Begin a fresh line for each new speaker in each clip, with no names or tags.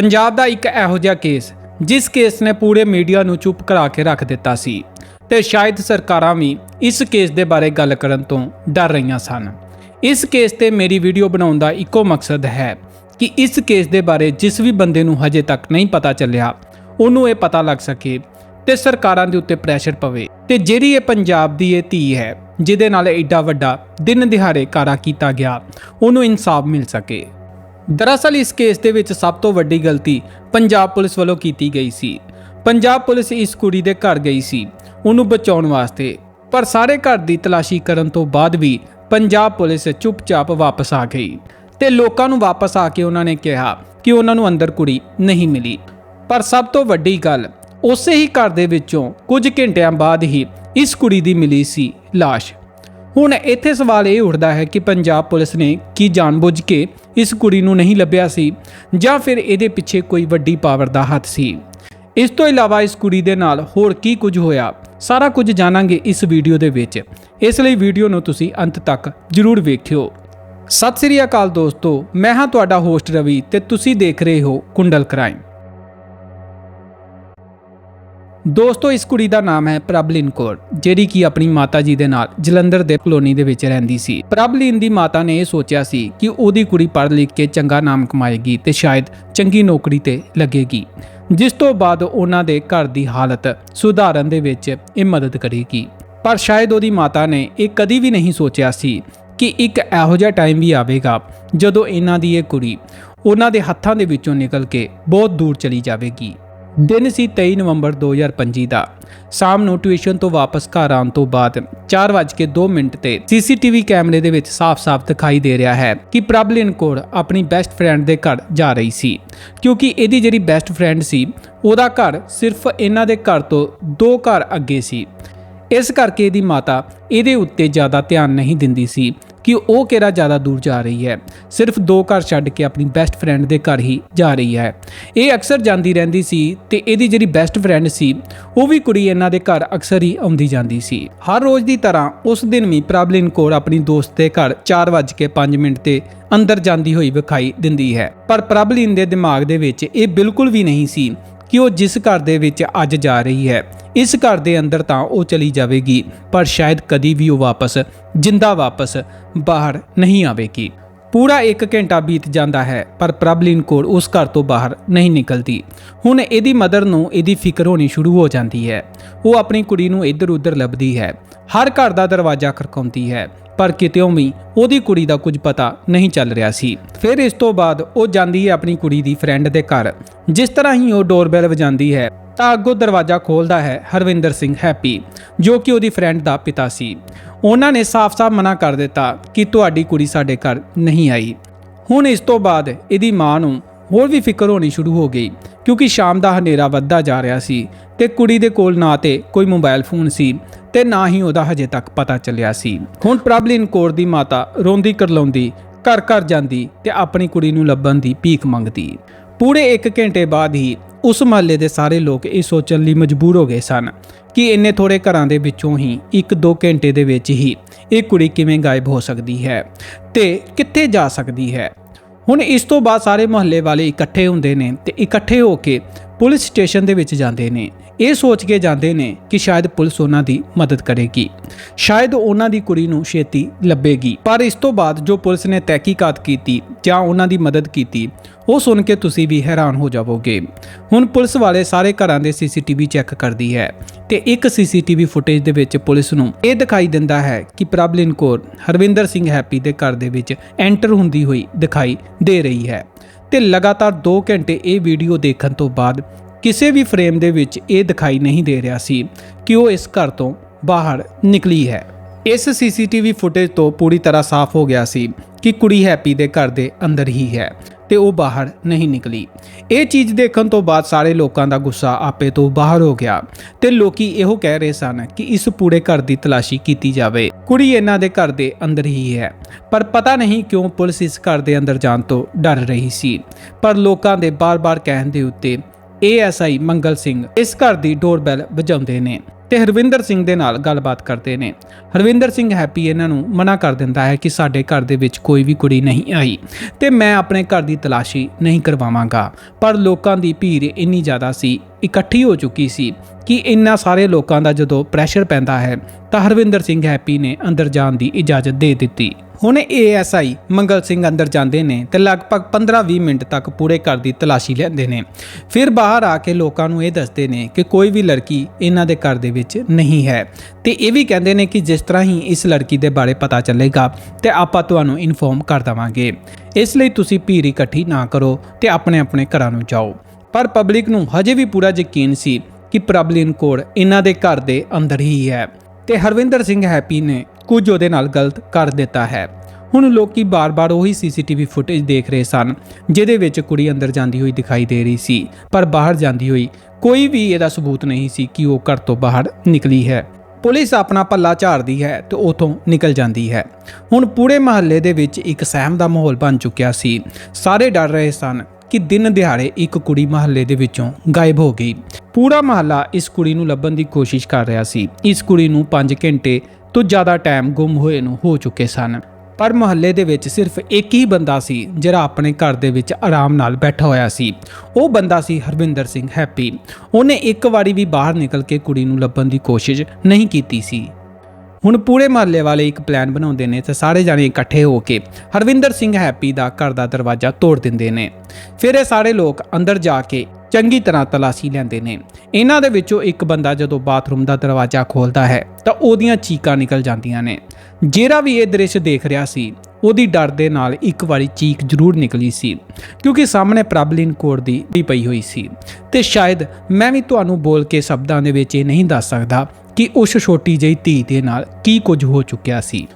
ਪੰਜਾਬ ਦਾ ਇੱਕ ਇਹੋ ਜਿਹਾ ਕੇਸ, ਜਿਸ ਕੇਸ ਨੇ ਪੂਰੇ ਮੀਡੀਆ ਨੂੰ ਚੁੱਪ ਕਰਾ ਕੇ ਰੱਖ ਦਿੱਤਾ ਸੀ ਤੇ ਸ਼ਾਇਦ ਸਰਕਾਰਾਂ ਵੀ ਇਸ ਕੇਸ ਦੇ ਬਾਰੇ ਗੱਲ ਕਰਨ ਤੋਂ ਡਰ ਰਹੀਆਂ ਸਨ। ਇਸ ਕੇਸ ਤੇ ਮੇਰੀ ਵੀਡੀਓ ਬਣਾਉਣ ਦਾ ਇੱਕੋ ਮਕਸਦ ਹੈ ਕਿ ਇਸ ਕੇਸ ਦੇ ਬਾਰੇ ਜਿਸ ਵੀ ਬੰਦੇ ਨੂੰ ਹਜੇ ਤੱਕ ਨਹੀਂ ਪਤਾ ਚੱਲਿਆ, ਉਹਨੂੰ ਇਹ ਪਤਾ ਲੱਗ ਸਕੇ ਤੇ ਸਰਕਾਰਾਂ ਦੇ ਉੱਤੇ ਪ੍ਰੈਸ਼ਰ ਪਵੇ। ਤੇ ਜਿਹੜੀ ਇਹ ਪੰਜਾਬ ਦੀ ਇਹ ਧੀ ਹੈ, ਜਿਹਦੇ ਨਾਲ ਐਡਾ ਵੱਡਾ ਦਿਨ ਦਿਹਾੜੇ ਕਾਰਾ ਕੀਤਾ ਗਿਆ, ਉਹਨੂੰ ਇਨਸਾਫ ਮਿਲ ਸਕੇ। ਦਰਅਸਲ ਇਸ ਕੇਸ ਦੇ ਵਿੱਚ ਸਭ ਤੋਂ ਵੱਡੀ ਗਲਤੀ ਪੰਜਾਬ ਪੁਲਿਸ ਵੱਲੋਂ ਕੀਤੀ ਗਈ ਸੀ। ਪੰਜਾਬ ਪੁਲਿਸ ਇਸ ਕੁੜੀ ਦੇ ਘਰ ਗਈ ਸੀ, ਉਹਨੂੰ ਬਚਾਉਣ ਵਾਸਤੇ। ਪਰ ਸਾਰੇ ਘਰ ਦੀ ਤਲਾਸ਼ੀ ਕਰਨ ਤੋਂ ਬਾਅਦ ਵੀ ਪੰਜਾਬ ਪੁਲਿਸ ਚੁੱਪਚਾਪ ਵਾਪਸ ਆ ਗਈ ਤੇ ਲੋਕਾਂ ਨੂੰ ਵਾਪਸ ਆ ਕੇ ਉਹਨਾਂ ਨੇ ਕਿਹਾ ਕਿ ਉਹਨਾਂ ਨੂੰ ਅੰਦਰ ਕੁੜੀ ਨਹੀਂ ਮਿਲੀ। ਪਰ ਸਭ ਤੋਂ ਵੱਡੀ ਗੱਲ, ਉਸੇ ਹੀ ਘਰ ਦੇ ਵਿੱਚੋਂ ਕੁਝ ਘੰਟਿਆਂ ਬਾਅਦ ਹੀ ਇਸ ਕੁੜੀ ਦੀ ਮਿਲੀ ਸੀ ਲਾਸ਼। ਹੁਣ ਇੱਥੇ ਸਵਾਲ ਇਹ ਉੱਠਦਾ ਹੈ ਕਿ ਪੰਜਾਬ ਪੁਲਿਸ ਨੇ ਕੀ ਜਾਣਬੁੱਝ ਕੇ ਇਸ ਕੁੜੀ ਨੂੰ ਨਹੀਂ ਲੱਭਿਆ ਸੀ ਜਾਂ ਫਿਰ ਇਹਦੇ ਪਿੱਛੇ ਕੋਈ ਵੱਡੀ ਪਾਵਰ ਦਾ ਹੱਥ ਸੀ। ਇਸ ਤੋਂ ਇਲਾਵਾ ਇਸ ਕੁੜੀ ਦੇ ਨਾਲ ਹੋਰ ਕੀ ਕੁਝ ਹੋਇਆ, ਸਾਰਾ ਕੁਝ ਜਾਣਾਂਗੇ ਇਸ ਵੀਡੀਓ ਦੇ ਵਿੱਚ। ਇਸ ਲਈ ਵੀਡੀਓ ਨੂੰ ਤੁਸੀਂ ਅੰਤ ਤੱਕ ਜ਼ਰੂਰ ਵੇਖਿਓ। ਸਤਿ ਸ੍ਰੀ ਅਕਾਲ ਦੋਸਤੋ, ਮੈਂ ਹਾਂ ਤੁਹਾਡਾ ਹੋਸਟ ਰਵੀ ਤੇ ਤੁਸੀਂ ਦੇਖ ਰਹੇ ਹੋ ਕੁੰਡਲ ਕ੍ਰਾਈਮ ਦੋਸਤੋ, ਇਸ ਕੁੜੀ ਦਾ ਨਾਮ ਹੈ ਪ੍ਰਭਲਿਨ ਕੌਰ, ਜਿਹੜੀ ਕਿ ਆਪਣੀ ਮਾਤਾ ਜੀ ਦੇ ਨਾਲ ਜਲੰਧਰ ਦੇ ਕਲੋਨੀ ਦੇ ਵਿੱਚ ਰਹਿੰਦੀ ਸੀ। ਪ੍ਰਭਲਿਨ ਦੀ ਮਾਤਾ ਨੇ ਇਹ ਸੋਚਿਆ ਸੀ ਕਿ ਉਹਦੀ ਕੁੜੀ ਪੜ੍ਹ ਲਿਖ ਕੇ ਚੰਗਾ ਨਾਮ ਕਮਾਏਗੀ ਤੇ ਸ਼ਾਇਦ ਚੰਗੀ ਨੌਕਰੀ ਤੇ ਲੱਗੇਗੀ, ਜਿਸ ਤੋਂ ਬਾਅਦ ਉਹਨਾਂ ਦੇ ਘਰ ਦੀ ਹਾਲਤ ਸੁਧਾਰਨ ਦੇ ਵਿੱਚ ਇਹ ਮਦਦ ਕਰੇਗੀ। ਪਰ ਸ਼ਾਇਦ ਉਹਦੀ ਮਾਤਾ ਨੇ ਇਹ ਕਦੀ ਵੀ ਨਹੀਂ ਸੋਚਿਆ ਸੀ ਕਿ ਇੱਕ ਇਹੋ ਜਿਹਾ ਟਾਈਮ ਵੀ ਆਵੇਗਾ ਜਦੋਂ ਇਹਨਾਂ ਦੀ ਇਹ ਕੁੜੀ ਉਹਨਾਂ ਦੇ ਹੱਥਾਂ ਦੇ ਵਿੱਚੋਂ ਨਿਕਲ ਕੇ ਬਹੁਤ ਦੂਰ ਚਲੀ ਜਾਵੇਗੀ। ਦਿਨ ਸੀ 23 ਨਵੰਬਰ 2025 ਦਾ। ਸ਼ਾਮ ਨੂੰ ਟਿਊਸ਼ਨ ਤੋਂ ਵਾਪਸ ਘਰ ਆਉਣ ਤੋਂ ਬਾਅਦ 4:02 ਮਿੰਟ ਤੇ ਸੀਸੀਟੀਵੀ ਕੈਮਰੇ ਦੇ ਵਿੱਚ ਸਾਫ਼-ਸਾਫ਼ ਦਿਖਾਈ ਦੇ ਰਿਹਾ ਹੈ ਕਿ ਪ੍ਰਬਲਿਨ ਕੌਰ ਆਪਣੀ ਬੈਸਟ ਫਰੈਂਡ ਦੇ ਘਰ ਜਾ ਰਹੀ ਸੀ। ਕਿਉਂਕਿ ਇਹਦੀ ਜਿਹੜੀ ਬੈਸਟ ਫਰੈਂਡ ਸੀ, ਉਹਦਾ ਘਰ ਸਿਰਫ ਇਹਨਾਂ ਦੇ ਘਰ ਤੋਂ ਦੋ ਘਰ ਅੱਗੇ ਸੀ। ਇਸ ਕਰਕੇ ਇਹਦੀ ਮਾਤਾ ਇਹਦੇ ਉੱਤੇ ਜ਼ਿਆਦਾ ਧਿਆਨ ਨਹੀਂ ਦਿੰਦੀ ਸੀ। ਕਿ ਉਹ ਕਿਹੜਾ ਜ਼ਿਆਦਾ ਦੂਰ ਜਾ ਰਹੀ ਹੈ। ਸਿਰਫ ਦੋ ਘਰ ਛੱਡ ਕੇ ਆਪਣੀ ਬੈਸਟ ਫਰੈਂਡ ਦੇ ਘਰ ਹੀ ਜਾ ਰਹੀ ਹੈ। ਇਹ ਅਕਸਰ ਜਾਂਦੀ ਰਹਿੰਦੀ ਸੀ ਤੇ ਇਹਦੀ ਜਿਹੜੀ ਬੈਸਟ ਫਰੈਂਡ ਸੀ, ਉਹ ਵੀ ਕੁੜੀ ਇਹਨਾਂ ਦੇ ਘਰ ਅਕਸਰ ਹੀ ਆਉਂਦੀ ਜਾਂਦੀ ਸੀ। ਹਰ ਰੋਜ਼ ਦੀ ਤਰ੍ਹਾਂ ਉਸ ਦਿਨ ਵੀ ਪ੍ਰਭਲਿਨ ਕੌਰ ਆਪਣੀ ਦੋਸਤ ਦੇ ਘਰ 4:05 ਮਿੰਟ ਤੇ ਅੰਦਰ ਜਾਂਦੀ ਹੋਈ ਵਿਖਾਈ ਦਿੰਦੀ ਹੈ। ਪਰ ਪ੍ਰਭਲਿਨ ਦੇ ਦਿਮਾਗ ਦੇ ਵਿੱਚ ਇਹ ਬਿਲਕੁਲ ਵੀ ਨਹੀਂ ਸੀ ਕਿ ਉਹ ਜਿਸ ਘਰ ਦੇ ਵਿੱਚ ਅੱਜ ਜਾ ਰਹੀ ਹੈ, ਇਸ ਘਰ ਦੇ ਅੰਦਰ ਤਾਂ ਉਹ ਚਲੀ ਜਾਵੇਗੀ, ਪਰ ਸ਼ਾਇਦ ਕਦੀ ਵੀ ਉਹ ਵਾਪਸ, ਜਿੰਦਾ ਵਾਪਸ ਬਾਹਰ ਨਹੀਂ ਆਵੇਗੀ। ਪੂਰਾ 1 ਘੰਟਾ ਬੀਤ ਜਾਂਦਾ ਹੈ, ਪਰ ਪ੍ਰਭਲਿਨ ਕੌਰ ਉਸ ਘਰ ਤੋਂ ਬਾਹਰ ਨਹੀਂ ਨਿਕਲਦੀ। ਹੁਣ ਇਹਦੀ ਮਦਰ ਨੂੰ ਇਹਦੀ ਫਿਕਰ ਹੋਣੀ ਸ਼ੁਰੂ ਹੋ ਜਾਂਦੀ ਹੈ। ਉਹ ਆਪਣੀ ਕੁੜੀ ਨੂੰ ਇੱਧਰ-ਉੱਧਰ ਲੱਭਦੀ ਹੈ। ਹਰ ਘਰ ਦਾ ਦਰਵਾਜ਼ਾ ਖੜਕਾਉਂਦੀ ਹੈ, ਪਰ ਕਿਤੇੋਂ ਵੀ ਉਹਦੀ ਕੁੜੀ ਦਾ ਕੁਝ ਪਤਾ ਨਹੀਂ ਚੱਲ ਰਿਹਾ ਸੀ। ਫਿਰ ਇਸ ਤੋਂ ਬਾਅਦ ਉਹ ਜਾਂਦੀ ਹੈ ਆਪਣੀ ਕੁੜੀ ਦੀ ਫਰੈਂਡ ਦੇ ਘਰ, ਜਿਸ ਤਰ੍ਹਾਂ ਹੀ ਉਹ ਡੋਰਬੈਲ ਵਜਾਉਂਦੀ ਹੈ। ਤਾਂ ਅੱਗੋਂ ਦਰਵਾਜ਼ਾ ਖੋਲਦਾ ਹੈ, ਹਰਵਿੰਦਰ ਸਿੰਘ ਹੈਪੀ, ਜੋ ਕਿ ਉਹਦੀ ਫਰੈਂਡ ਦਾ ਪਿਤਾ ਸੀ। ਉਹਨਾਂ ਨੇ ਸਾਫ਼-ਸਾਫ਼ ਮਨਾ ਕਰ ਦਿੱਤਾ ਕਿ ਤੁਹਾਡੀ ਕੁੜੀ ਸਾਡੇ ਘਰ ਨਹੀਂ ਆਈ। ਹੁਣ ਇਸ ਤੋਂ ਬਾਅਦ ਇਹਦੀ ਮਾਂ ਨੂੰ ਹੋਰ ਵੀ ਫਿਕਰ ਹੋਣੀ ਸ਼ੁਰੂ ਹੋ ਗਈ, ਕਿਉਂਕਿ ਸ਼ਾਮ ਦਾ ਹਨੇਰਾ ਵੱਧਦਾ ਜਾ ਰਿਹਾ ਸੀ ਤੇ ਕੁੜੀ ਦੇ ਕੋਲ ਨਾ ਤੇ ਕੋਈ ਮੋਬਾਈਲ ਫੋਨ ਸੀ ਤੇ ਨਾ ਹੀ ਉਹਦਾ ਹਜੇ ਤੱਕ ਪਤਾ ਚੱਲਿਆ ਸੀ। ਹੁਣ ਪ੍ਰਭਲਿਨ ਕੌਰ ਦੀ ਮਾਤਾ ਰੋਂਦੀ ਕਰਲਾਉਂਦੀ ਘਰ ਘਰ ਜਾਂਦੀ ਤੇ ਆਪਣੀ ਕੁੜੀ ਨੂੰ ਲੱਭਣ ਦੀ ਭੀਖ ਮੰਗਦੀ। ਪੂਰੇ 1 ਘੰਟੇ ਬਾਅਦ ਹੀ ਉਸ ਮਹੱਲੇ ਦੇ ਸਾਰੇ ਲੋਕ ਇਹ ਸੋਚਣ ਲਈ ਮਜਬੂਰ ਹੋ ਗਏ ਸਨ ਕਿ ਇੰਨੇ ਥੋੜੇ ਘਰਾਂ ਦੇ ਵਿੱਚੋਂ ਹੀ 1-2 ਘੰਟੇ ਦੇ ਵਿੱਚ ਹੀ ਇਹ ਕੁੜੀ ਕਿਵੇਂ ਗਾਇਬ ਹੋ ਸਕਦੀ ਹੈ ਤੇ ਕਿੱਥੇ ਜਾ ਸਕਦੀ ਹੈ? ਹੁਣ ਇਸ ਤੋਂ ਬਾਅਦ ਸਾਰੇ ਮੁਹੱਲੇ ਵਾਲੇ ਇਕੱਠੇ ਹੁੰਦੇ ਨੇ ਤੇ ਇਕੱਠੇ ਹੋ ਕੇ ਪੁਲਿਸ ਸਟੇਸ਼ਨ ਦੇ ਵਿੱਚ ਜਾਂਦੇ ਨੇ। ਇਹ ਸੋਚ ਕੇ ਜਾਂਦੇ ਨੇ ਕਿ ਸ਼ਾਇਦ ਪੁਲਿਸ ਉਹਨਾਂ ਦੀ ਮਦਦ ਕਰੇਗੀ। ਸ਼ਾਇਦ ਉਹਨਾਂ ਦੀ ਕੁੜੀ ਨੂੰ ਛੇਤੀ ਲੱਭੇਗੀ। ਪਰ ਇਸ ਤੋਂ ਬਾਅਦ ਜੋ ਪੁਲਿਸ ਨੇ ਤਹਿਕੀਕਾਤ ਕੀਤੀ ਜਾਂ ਉਹਨਾਂ ਦੀ ਮਦਦ ਕੀਤੀ, ਉਹ ਸੁਣ ਕੇ ਤੁਸੀਂ ਵੀ ਹੈਰਾਨ ਹੋ ਜਾਵੋਗੇ। ਹੁਣ ਪੁਲਿਸ ਵਾਲੇ ਸਾਰੇ ਘਰਾਂ ਦੇ ਸੀਸੀਟੀਵੀ ਚੈੱਕ ਕਰਦੀ ਹੈ ਤੇ ਇੱਕ ਸੀਸੀਟੀਵੀ ਫੁਟੇਜ ਦੇ ਵਿੱਚ ਪੁਲਿਸ ਨੂੰ ਇਹ ਦਿਖਾਈ ਦਿੰਦਾ ਹੈ ਕਿ ਪ੍ਰਬਲਿਨ ਕੌਰ ਹਰਵਿੰਦਰ ਸਿੰਘ ਹੈਪੀ ਦੇ ਘਰ ਦੇ ਵਿੱਚ ਐਂਟਰ ਹੁੰਦੀ ਹੋਈ ਦਿਖਾਈ ਦੇ ਰਹੀ ਹੈ। ਤੇ ਲਗਾਤਾਰ 2 ਘੰਟੇ ਇਹ ਵੀਡੀਓ ਦੇਖਣ ਤੋਂ ਬਾਅਦ ਕਿਸੇ ਵੀ ਫਰੇਮ ਦੇ ਵਿੱਚ ਇਹ ਦਿਖਾਈ ਨਹੀਂ ਦੇ ਰਿਹਾ ਸੀ ਕਿ ਉਹ ਇਸ ਘਰ ਤੋਂ ਬਾਹਰ ਨਿਕਲੀ ਹੈ। ਇਸ ਸੀਸੀਟੀਵੀ ਫੁਟੇਜ ਤੋਂ ਪੂਰੀ ਤਰ੍ਹਾਂ ਸਾਫ਼ ਹੋ ਗਿਆ ਸੀ ਕਿ ਕੁੜੀ ਹੈਪੀ ਦੇ ਘਰ ਦੇ ਅੰਦਰ ਹੀ ਹੈ। ਤੇ ਉਹ ਬਾਹਰ ਨਹੀਂ ਨਿਕਲੀ। ਇਹ ਚੀਜ਼ ਦੇਖਣ ਤੋਂ ਬਾਅਦ ਸਾਰੇ ਲੋਕਾਂ ਦਾ ਗੁੱਸਾ ਆਪੇ ਤੋਂ ਬਾਹਰ ਹੋ ਗਿਆ ਤੇ ਲੋਕੀ ਇਹੋ ਕਹਿ ਰਹੇ ਸਨ ਕਿ ਇਸ ਪੂਰੇ ਘਰ ਦੀ ਤਲਾਸ਼ੀ ਕੀਤੀ ਜਾਵੇ। ਕੁੜੀ ਇਹਨਾਂ ਦੇ ਘਰ ਦੇ ਅੰਦਰ ਹੀ ਹੈ। ਪਰ ਪਤਾ ਨਹੀਂ ਕਿਉਂ ਪੁਲਿਸ ਇਸ ਘਰ ਦੇ ਅੰਦਰ ਜਾਣ ਤੋਂ ਡਰ ਰਹੀ ਸੀ। ਪਰ ਲੋਕਾਂ ਦੇ ਬਾਰ-ਬਾਰ ਕਹਿਣ ਦੇ ਉੱਤੇ ਏਐਸਆਈ ਮੰਗਲ ਸਿੰਘ ਇਸ ਘਰ ਦੀ ਡੋਰਬੈਲ ਵਜਾਉਂਦੇ ਨੇ। ਤੇ ਹਰਵਿੰਦਰ ਸਿੰਘ ਦੇ ਨਾਲ ਗੱਲਬਾਤ ਕਰਦੇ ਨੇ। ਹਰਵਿੰਦਰ ਸਿੰਘ ਹੈਪੀ ਇਹਨਾਂ ਨੂੰ ਮਨਾ ਕਰ ਦਿੰਦਾ ਹੈ ਕਿ ਸਾਡੇ ਘਰ ਦੇ ਵਿੱਚ ਕੋਈ ਵੀ ਕੁੜੀ ਨਹੀਂ ਆਈ ਤੇ ਮੈਂ ਆਪਣੇ ਘਰ ਦੀ ਤਲਾਸ਼ੀ ਨਹੀਂ ਕਰਵਾਵਾਂਗਾ। ਪਰ ਲੋਕਾਂ ਦੀ ਭੀੜ ਇੰਨੀ ਜ਼ਿਆਦਾ ਸੀ, ਇਕੱਠੀ ਹੋ ਚੁੱਕੀ ਸੀ ਕਿ ਇੰਨਾ ਸਾਰੇ ਲੋਕਾਂ ਦਾ ਜਦੋਂ ਪ੍ਰੈਸ਼ਰ ਪੈਂਦਾ ਹੈ ਤਾਂ ਹਰਵਿੰਦਰ ਸਿੰਘ ਹੈਪੀ ਨੇ ਅੰਦਰ ਜਾਣ ਦੀ ਇਜਾਜ਼ਤ ਦੇ ਦਿੱਤੀ। ਹੁਣ ਏਐਸਆਈ ਮੰਗਲ ਸਿੰਘ ਅੰਦਰ ਜਾਂਦੇ ਨੇ ਤੇ ਲਗਭਗ 15-20 ਮਿੰਟ ਤੱਕ ਪੂਰੇ ਘਰ ਦੀ ਤਲਾਸ਼ੀ ਲੈਂਦੇ ਨੇ। ਫਿਰ ਬਾਹਰ ਆ ਕੇ ਲੋਕਾਂ ਨੂੰ ਇਹ ਦੱਸਦੇ ਨੇ ਕਿ ਕੋਈ ਵੀ ਲੜਕੀ ਇਹਨਾਂ ਦੇ ਘਰ ਦੇ ਵਿੱਚ ਨਹੀਂ ਹੈ। ਤੇ ਇਹ ਵੀ ਕਹਿੰਦੇ ਨੇ ਕਿ ਜਿਸ ਤਰ੍ਹਾਂ ਹੀ ਇਸ ਲੜਕੀ ਦੇ ਬਾਰੇ ਪਤਾ ਚੱਲੇਗਾ ਤੇ ਆਪਾਂ ਤੁਹਾਨੂੰ ਇਨਫੋਰਮ ਕਰ ਦਵਾਂਗੇ। ਇਸ ਲਈ ਤੁਸੀਂ ਭੀੜ ਇਕੱਠੀ ਨਾ ਕਰੋ ਤੇ ਆਪਣੇ ਆਪਣੇ ਘਰਾਂ ਨੂੰ ਜਾਓ। ਪਰ ਪਬਲਿਕ ਨੂੰ ਹਜੇ ਵੀ ਪੂਰਾ ਯਕੀਨ ਸੀ ਕਿ ਪ੍ਰਬਲਿਨ ਕੋਡ ਇਹਨਾਂ ਦੇ ਘਰ ਦੇ ਅੰਦਰ ਹੀ ਹੈ। ਤੇ ਹਰਵਿੰਦਰ ਸਿੰਘ ਹੈਪੀ ਨੇ ਕੁਝ ਉਹਦੇ ਨਾਲ ਗਲਤ ਕਰ ਦਿੱਤਾ ਹੈ। ਹੁਣ ਲੋਕੀ ਬਾਰ-ਬਾਰ ਉਹੀ ਸੀਸੀਟੀਵੀ ਫੁਟੇਜ ਦੇਖ ਰਹੇ ਸਨ, ਜਿਹਦੇ ਵਿੱਚ ਕੁੜੀ ਅੰਦਰ ਜਾਂਦੀ ਹੋਈ ਦਿਖਾਈ ਦੇ ਰਹੀ ਸੀ, ਪਰ ਬਾਹਰ ਜਾਂਦੀ ਹੋਈ ਕੋਈ ਵੀ ਇਹਦਾ ਸਬੂਤ ਨਹੀਂ ਸੀ ਕਿ ਉਹ ਘਰ ਤੋਂ ਬਾਹਰ ਨਿਕਲੀ ਹੈ। ਪੁਲਿਸ ਆਪਣਾ ਪੱਲਾ ਝਾੜਦੀ ਹੈ ਤੇ ਉਥੋਂ ਨਿਕਲ ਜਾਂਦੀ ਹੈ। ਹੁਣ ਪੂਰੇ ਮਹੱਲੇ ਦੇ ਵਿੱਚ ਇੱਕ ਸਹਿਮ ਦਾ ਮਾਹੌਲ ਬਣ ਚੁੱਕਿਆ ਸੀ। ਸਾਰੇ ਡਰ ਰਹੇ ਸਨ ਕਿ ਦਿਨ ਦਿਹਾੜੇ ਇੱਕ ਕੁੜੀ ਮਹੱਲੇ ਦੇ ਵਿੱਚੋਂ ਗਾਇਬ ਹੋ ਗਈ। ਪੂਰਾ ਮਹੱਲਾ ਇਸ ਕੁੜੀ ਨੂੰ ਲੱਭਣ ਦੀ ਕੋਸ਼ਿਸ਼ ਕਰ ਰਿਹਾ ਸੀ। ਇਸ ਕੁੜੀ ਨੂੰ 5 ਘੰਟੇ ਤੋਂ ਜ਼ਿਆਦਾ ਟਾਈਮ ਗੁੰਮ ਹੋਏ ਨੂੰ ਹੋ ਚੁੱਕੇ ਸਨ। ਪਰ ਮੁਹੱਲੇ ਦੇ ਵਿੱਚ ਸਿਰਫ ਇੱਕ ਹੀ ਬੰਦਾ ਸੀ, ਜਿਹੜਾ ਆਪਣੇ ਘਰ ਦੇ ਵਿੱਚ ਆਰਾਮ ਨਾਲ ਬੈਠਾ ਹੋਇਆ ਸੀ। ਉਹ ਬੰਦਾ ਸੀ ਹਰਵਿੰਦਰ ਸਿੰਘ ਹੈਪੀ। ਉਹਨੇ ਇੱਕ ਵਾਰੀ ਵੀ ਬਾਹਰ ਨਿਕਲ ਕੇ ਕੁੜੀ ਨੂੰ ਲੱਭਣ ਦੀ ਕੋਸ਼ਿਸ਼ ਨਹੀਂ ਕੀਤੀ ਸੀ। ਹੁਣ ਪੂਰੇ ਮਹੱਲੇ ਵਾਲੇ ਇੱਕ ਪਲਾਨ ਬਣਾਉਂਦੇ ਨੇ ਤੇ ਸਾਰੇ ਜਾਣੇ ਇਕੱਠੇ ਹੋ ਕੇ ਹਰਵਿੰਦਰ ਸਿੰਘ ਹੈਪੀ ਦਾ ਘਰ ਦਾ ਦਰਵਾਜ਼ਾ ਤੋੜ ਦਿੰਦੇ ਨੇ। ਫਿਰ ਇਹ ਸਾਰੇ ਲੋਕ ਅੰਦਰ ਜਾ ਕੇ ਚੰਗੀ ਤਰ੍ਹਾਂ ਤਲਾਸ਼ੀ ਲੈਂਦੇ ਨੇ। ਇਹਨਾਂ ਦੇ ਵਿੱਚੋਂ ਇੱਕ ਬੰਦਾ ਜਦੋਂ ਬਾਥਰੂਮ ਦਾ ਦਰਵਾਜ਼ਾ ਖੋਲਦਾ ਹੈ ਤਾਂ ਉਹਦੀਆਂ ਚੀਕਾਂ ਨਿਕਲ ਜਾਂਦੀਆਂ ਨੇ। ਜਿਹੜਾ ਵੀ ਇਹ ਦ੍ਰਿਸ਼ ਦੇਖ ਰਿਹਾ ਸੀ, ਉਹਦੀ ਡਰ ਦੇ ਨਾਲ ਇੱਕ ਵਾਰੀ ਚੀਕ ਜ਼ਰੂਰ ਨਿਕਲੀ ਸੀ, ਕਿਉਂਕਿ ਸਾਹਮਣੇ ਪ੍ਰਬਲਿਨ ਕੋਡ ਦੀ ਵੀ ਪਈ ਹੋਈ ਸੀ। ਤੇ ਸ਼ਾਇਦ ਮੈਂ ਵੀ ਤੁਹਾਨੂੰ ਬੋਲ ਕੇ ਸ਼ਬਦਾਂ ਦੇ ਵਿੱਚ ਇਹ ਨਹੀਂ ਦੱਸ ਸਕਦਾ ਕਿ ਉਸ ਛੋਟੀ ਜਿਹੀ ਧੀ ਦੇ ਨਾਲ ਕੀ ਕੁਝ ਹੋ ਚੁੱਕਿਆ ਸੀ।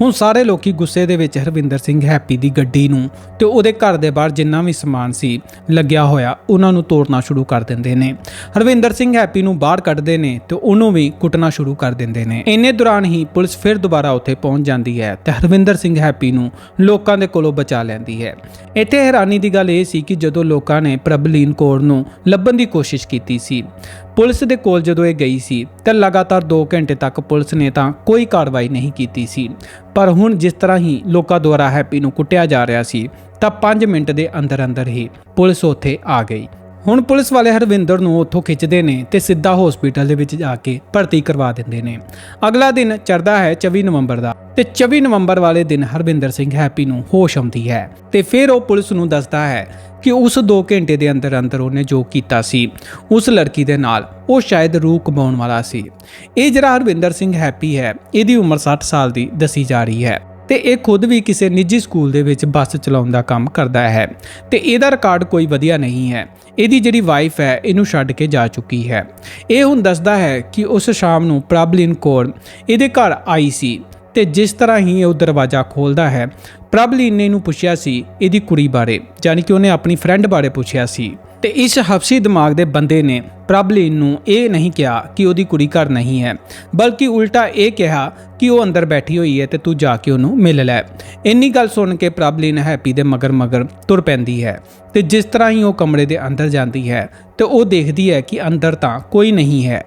ਹੁਣ ਸਾਰੇ ਲੋਕੀ ਗੁੱਸੇ ਦੇ ਵਿੱਚ ਹਰਵਿੰਦਰ ਸਿੰਘ ਹੈਪੀ ਦੀ ਗੱਡੀ ਨੂੰ ਤੇ ਉਹਦੇ ਘਰ ਦੇ ਬਾਹਰ ਜਿੰਨਾ ਵੀ ਸਮਾਨ ਸੀ ਲੱਗਿਆ ਹੋਇਆ, ਉਹਨਾਂ ਨੂੰ ਤੋੜਨਾ ਸ਼ੁਰੂ ਕਰ ਦਿੰਦੇ ਨੇ। ਹਰਵਿੰਦਰ ਸਿੰਘ ਹੈਪੀ ਨੂੰ ਬਾਹਰ ਕੱਢਦੇ ਨੇ ਤੇ ਉਹਨੂੰ ਵੀ ਕੁੱਟਣਾ ਸ਼ੁਰੂ ਕਰ ਦਿੰਦੇ ਨੇ। ਇੰਨੇ ਦੌਰਾਨ ਹੀ ਪੁਲਿਸ ਫਿਰ ਦੁਬਾਰਾ ਉੱਥੇ ਪਹੁੰਚ ਜਾਂਦੀ ਹੈ ਤੇ ਹਰਵਿੰਦਰ ਸਿੰਘ ਹੈਪੀ ਨੂੰ ਲੋਕਾਂ ਦੇ ਕੋਲੋਂ ਬਚਾ ਲੈਂਦੀ ਹੈ। ਇੱਥੇ ਹੈਰਾਨੀ ਦੀ ਗੱਲ ਇਹ ਸੀ ਕਿ ਜਦੋਂ ਲੋਕਾਂ ਨੇ ਪ੍ਰਬਲੀਨ ਕੌਰ ਨੂੰ ਲੱਭਣ ਦੀ ਕੋਸ਼ਿਸ਼ ਕੀਤੀ ਸੀ ਪੁਲਿਸ ਦੇ ਕੋਲ ਜਦੋਂ ਇਹ ਗਈ ਸੀ, ਤਾਂ ਲਗਾਤਾਰ 2 ਘੰਟੇ ਤੱਕ ਪੁਲਿਸ ਨੇ ਤਾਂ ਕੋਈ ਕਾਰਵਾਈ ਨਹੀਂ ਕੀਤੀ ਸੀ। ਪਰ ਹੁਣ ਜਿਸ ਤਰ੍ਹਾਂ ਹੀ ਲੋਕਾਂ ਦੁਆਰਾ ਹੈਪੀ ਨੂੰ ਕੁੱਟਿਆ ਜਾ ਰਿਹਾ ਸੀ, ਤਾਂ 5 ਮਿੰਟ ਦੇ ਅੰਦਰ ਅੰਦਰ ਹੀ ਪੁਲਿਸ ਉੱਥੇ ਆ ਗਈ। ਹੁਣ ਪੁਲਿਸ ਵਾਲੇ ਹਰਵਿੰਦਰ ਨੂੰ ਉੱਥੋਂ ਖਿੱਚਦੇ ਨੇ ਤੇ ਸਿੱਧਾ ਹਸਪੀਟਲ ਦੇ ਵਿੱਚ ਜਾ ਕੇ ਭਰਤੀ ਕਰਵਾ ਦਿੰਦੇ ਨੇ। ਅਗਲਾ ਦਿਨ ਚੜਦਾ ਹੈ 24 ਨਵੰਬਰ ਦਾ ਤੇ 24 ਨਵੰਬਰ ਵਾਲੇ ਦਿਨ ਹਰਵਿੰਦਰ ਸਿੰਘ ਹੈਪੀ ਨੂੰ ਹੋਸ਼ ਆਉਂਦੀ ਹੈ ਤੇ ਫਿਰ ਉਹ ਪੁਲਿਸ ਨੂੰ ਦੱਸਦਾ ਹੈ ਕਿ ਉਸ 2 ਘੰਟੇ ਦੇ ਅੰਦਰ ਅੰਦਰ ਉਹਨੇ ਜੋ ਕੀਤਾ ਸੀ, ਉਸ ਲੜਕੀ ਦੇ ਨਾਲ, ਉਹ ਸ਼ਾਇਦ ਰੂਹ ਕਮਾਉਣ ਵਾਲਾ ਸੀ। ਇਹ ਜਿਹੜਾ ਹਰਵਿੰਦਰ ਸਿੰਘ ਹੈਪੀ ਹੈ, ਇਹਦੀ ਉਮਰ 60 ਸਾਲ ਦੀ ਦੱਸੀ ਜਾ ਰਹੀ ਹੈ ਤੇ ਇਹ ਖੁਦ ਵੀ ਕਿਸੇ ਨਿੱਜੀ ਸਕੂਲ ਦੇ ਵਿੱਚ ਬੱਸ ਚਲਾਉਣ ਦਾ ਕੰਮ ਕਰਦਾ ਹੈ ਤੇ ਇਹਦਾ ਰਿਕਾਰਡ ਕੋਈ ਵਧੀਆ ਨਹੀਂ ਹੈ। ਇਹਦੀ ਜਿਹੜੀ ਵਾਈਫ ਹੈ, ਇਹਨੂੰ ਛੱਡ ਕੇ ਜਾ ਚੁੱਕੀ ਹੈ। ਇਹ ਹੁਣ ਦੱਸਦਾ ਹੈ ਕਿ ਉਸ ਸ਼ਾਮ ਨੂੰ ਪ੍ਰਬਲਿਨ ਕੌਰ ਇਹਦੇ ਘਰ ਆਈ ਸੀ। ਤੇ ਜਿਸ ਤਰ੍ਹਾਂ ਹੀ ਉਹ ਦਰਵਾਜ਼ਾ ਖੋਲਦਾ ਹੈ ਪ੍ਰਬਲੀਨ ਨੇ ਇਹਨੂੰ ਪੁੱਛਿਆ ਸੀ ਇਹਦੀ ਕੁੜੀ ਬਾਰੇ, ਯਾਨੀ ਕਿ ਉਹਨੇ ਆਪਣੀ ਫਰੈਂਡ ਬਾਰੇ ਪੁੱਛਿਆ ਸੀ। ਤੇ ਇਸ ਹਫਸੀ ਦਿਮਾਗ ਦੇ ਬੰਦੇ ਨੇ ਪ੍ਰਬਲੀਨ ਨੂੰ ਇਹ ਨਹੀਂ ਕਿਹਾ ਕਿ ਉਹਦੀ ਕੁੜੀ ਘਰ ਨਹੀਂ ਹੈ, ਬਲਕਿ ਉਲਟਾ ਇਹ ਕਿਹਾ ਕਿ ਉਹ ਅੰਦਰ ਬੈਠੀ ਹੋਈ ਹੈ ਤੇ ਤੂੰ ਜਾ ਕੇ ਉਹਨੂੰ ਮਿਲ ਲੈ। ਇੰਨੀ ਗੱਲ ਸੁਣ ਕੇ ਪ੍ਰਬਲੀਨ ਹੈਪੀ ਦੇ ਮਗਰ ਮਗਰ ਤੁਰ ਪੈਂਦੀ ਹੈ ਤੇ ਜਿਸ ਤਰ੍ਹਾਂ ਹੀ ਉਹ ਕਮਰੇ ਦੇ ਅੰਦਰ ਜਾਂਦੀ ਹੈ ਤੇ ਉਹ ਦੇਖਦੀ ਹੈ ਕਿ ਅੰਦਰ ਤਾਂ ਕੋਈ ਨਹੀਂ ਹੈ।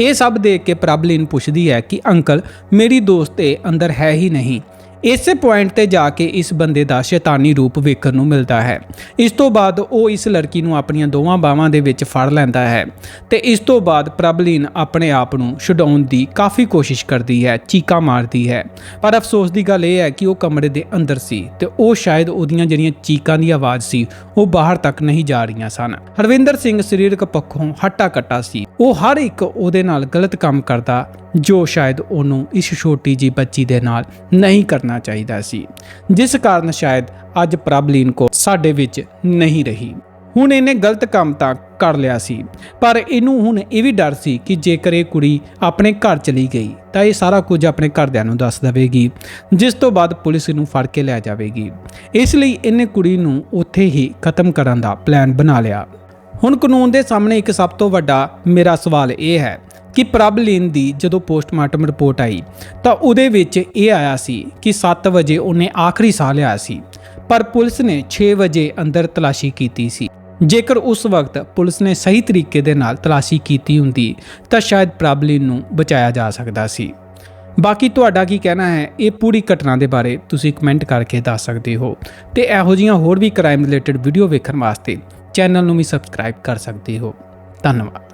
ਇਹ ਸਭ ਦੇਖ ਕੇ ਪ੍ਰਬਲੀਨ ਪੁੱਛਦੀ ਹੈ ਕਿ ਅੰਕਲ, ਮੇਰੀ ਦੋਸਤ ਇਹ ਅੰਦਰ ਹੈ ਹੀ ਨਹੀਂ। ਇਸੇ ਪੁਆਇੰਟ ਤੇ ਜਾ ਕੇ ਇਸ ਬੰਦੇ ਦਾ ਸ਼ੈਤਾਨੀ ਰੂਪ ਵੇਖਣ ਨੂੰ ਮਿਲਦਾ ਹੈ। ਇਸ ਤੋਂ ਬਾਅਦ ਉਹ ਇਸ ਲੜਕੀ ਨੂੰ ਆਪਣੀਆਂ ਦੋਵਾਂ ਬਾਹਾਂ ਦੇ ਵਿੱਚ ਫੜ ਲੈਂਦਾ ਹੈ ਤੇ ਇਸ ਤੋਂ ਬਾਅਦ ਪ੍ਰਬਲੀਨ ਆਪਣੇ ਆਪ ਨੂੰ ਛਡਾਉਣ ਦੀ ਕਾਫੀ ਕੋਸ਼ਿਸ਼ ਕਰਦੀ ਹੈ, ਚੀਕਾਂ ਮਾਰਦੀ ਹੈ। ਪਰ ਅਫਸੋਸ ਦੀ ਗੱਲ ਇਹ ਹੈ ਕਿ ਉਹ ਕਮਰੇ ਦੇ ਅੰਦਰ ਸੀ ਤੇ ਉਹ ਸ਼ਾਇਦ ਉਹਦੀਆਂ ਜਿਹੜੀਆਂ ਚੀਕਾਂ ਦੀ ਆਵਾਜ਼ ਸੀ, ਉਹ ਬਾਹਰ ਤੱਕ ਨਹੀਂ ਜਾ ਰਹੀਆਂ ਸਨ। ਹਰਵਿੰਦਰ ਸਿੰਘ ਸਰੀਰਕ ਪੱਖੋਂ ਹੱਟਾ ਕੱਟਾ ਸੀ। ਉਹ ਹਰ ਇੱਕ ਉਹਦੇ ਨਾਲ ਗਲਤ ਕੰਮ ਕਰਦਾ ਜੋ ਸ਼ਾਇਦ ਉਹਨੂੰ ਇਸ ਛੋਟੀ ਜੀ ਬੱਚੀ ਦੇ ਨਾਲ ਨਹੀਂ ਕਰਨਾ ਚਾਹੀਦਾ ਸੀ, ਜਿਸ ਕਾਰਨ ਸ਼ਾਇਦ ਅੱਜ ਪ੍ਰਬਲੀਨ ਕੋ ਸਾਡੇ ਵਿੱਚ ਨਹੀਂ ਰਹੀ। ਹੁਣ ਇਹਨੇ ਗਲਤ ਕੰਮ ਤਾਂ ਕਰ ਲਿਆ ਸੀ, ਪਰ ਇਹਨੂੰ ਹੁਣ ਇਹ ਵੀ ਡਰ ਸੀ ਕਿ ਜੇਕਰ ਇਹ ਕੁੜੀ ਆਪਣੇ ਘਰ ਚਲੀ ਗਈ, ਤਾਂ ਇਹ ਸਾਰਾ ਕੁਝ ਆਪਣੇ ਘਰਦਿਆਂ ਨੂੰ ਦੱਸ ਦੇਵੇਗੀ, ਜਿਸ ਤੋਂ ਬਾਅਦ ਪੁਲਿਸ ਇਹਨੂੰ ਫੜ ਕੇ ਲੈ ਜਾਵੇਗੀ। ਇਸ ਲਈ ਇਹਨੇ ਕੁੜੀ ਨੂੰ ਉੱਥੇ ਹੀ ਖਤਮ ਕਰਨ ਦਾ ਪਲਾਨ ਬਣਾ ਲਿਆ। ਹੁਣ ਕਾਨੂੰਨ ਦੇ ਸਾਹਮਣੇ ਇੱਕ ਸਭ ਤੋਂ ਵੱਡਾ ਮੇਰਾ ਸਵਾਲ ਇਹ ਹੈ ਕਿ ਪ੍ਰਬਲੀਨ ਦੀ ਜਦੋਂ ਪੋਸਟਮਾਰਟਮ ਰਿਪੋਰਟ ਆਈ, ਤਾਂ ਉਹਦੇ ਵਿੱਚ ਇਹ ਆਇਆ ਸੀ ਕਿ 7 ਵਜੇ ਉਹਨੇ ਆਖਰੀ ਸਾਹ ਲਿਆ ਸੀ, ਪਰ ਪੁਲਿਸ ਨੇ 6 ਵਜੇ ਅੰਦਰ ਤਲਾਸ਼ੀ ਕੀਤੀ ਸੀ। ਜੇਕਰ ਉਸ ਵਕਤ ਪੁਲਿਸ ਨੇ ਸਹੀ ਤਰੀਕੇ ਦੇ ਨਾਲ ਤਲਾਸ਼ੀ ਕੀਤੀ ਹੁੰਦੀ, ਤਾਂ ਸ਼ਾਇਦ ਪ੍ਰਬਲਿਨ ਨੂੰ ਬਚਾਇਆ ਜਾ ਸਕਦਾ ਸੀ। ਬਾਕੀ ਤੁਹਾਡਾ ਕੀ ਕਹਿਣਾ ਹੈ? ਇਹ ਪੂਰੀ ਘਟਨਾ ਦੇ ਬਾਰੇ ਤੁਸੀਂ ਕਮੈਂਟ ਕਰਕੇ ਦੱਸ ਸਕਦੇ ਹੋ। ਤੇ ਇਹੋ ਜਿਹੀਆਂ ਹੋਰ ਵੀ ਕ੍ਰਾਈਮ ਰਿਲੇਟਡ ਵੀਡੀਓ ਵੇਖਣ ਵਾਸਤੇ ਚੈਨਲ ਨੂੰ ਵੀ ਸਬਸਕ੍ਰਾਈਬ ਕਰ ਸਕਦੇ ਹੋ। ਧੰਨਵਾਦ।